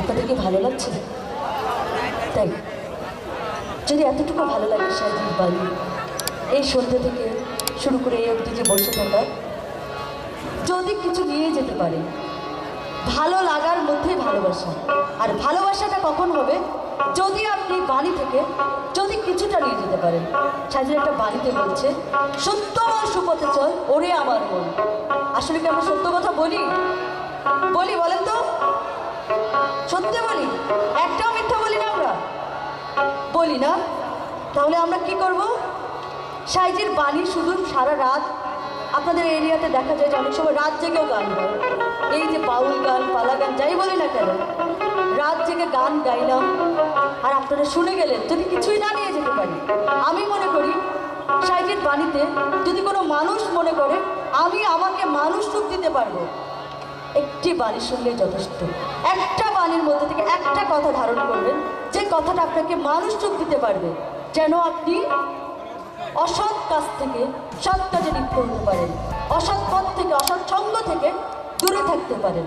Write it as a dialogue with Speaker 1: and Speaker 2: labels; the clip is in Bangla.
Speaker 1: আপনাদের কি ভালো লাগছে? তাই। যদি এতটুকু ভালো লাগে সাজিদ বালি এই সন্ধ্যে থেকে শুরু করে এই অবধি যে বসে থাকা, যদি কিছু নিয়ে যেতে পারে, ভালো লাগার মধ্যে ভালোবাসা। আর ভালোবাসাটা কখন হবে? যদি আপনি বাণী থেকে, যদি কিছুটা নিয়ে যেতে পারেন। সাজিদ একটা বাণীতে বলছে সত্য বল সুপথে চল, ওরে আমার মন। আসলে কি আমরা সত্য কথা বলি? বলি, বলেন। সত্যি বলি? একটাও মিথ্যা বলি না আমরা। বলি না? তাহলে আমরা কি করব? সাইজের বাণী শুধু সারা রাত আপনাদের এরিয়াতে দেখা যায় যে অনেক সময় রাত জেগেও গান হয়। এই যে বাউল গান, পালা গান, যাই বলি না কেন, রাত জেগে গান গাইলাম। আর আপনারা শুনে গেলেন, যদি কিছুই না নিয়ে যেতে পারি, আমি মনে করি সাইজের বাণীতে যদি কোনো মানুষ মনে করে, আমি আমাকে মানুষ রূপ দিতে পারব। একটি বাণী শুনলে যথেষ্ট। একটা বাণীর মধ্যে থেকে একটা কথা ধারণ করবেন, যে কথাটা আপনাকে মানুষ চোখ দিতে পারবে, যেন আপনি অসৎ কাজ থেকে সৎ কাজে লিপ্ত হতে পারেন, অসৎ পথ থেকে, অসৎ সঙ্গ থেকে দূরে থাকতে পারেন।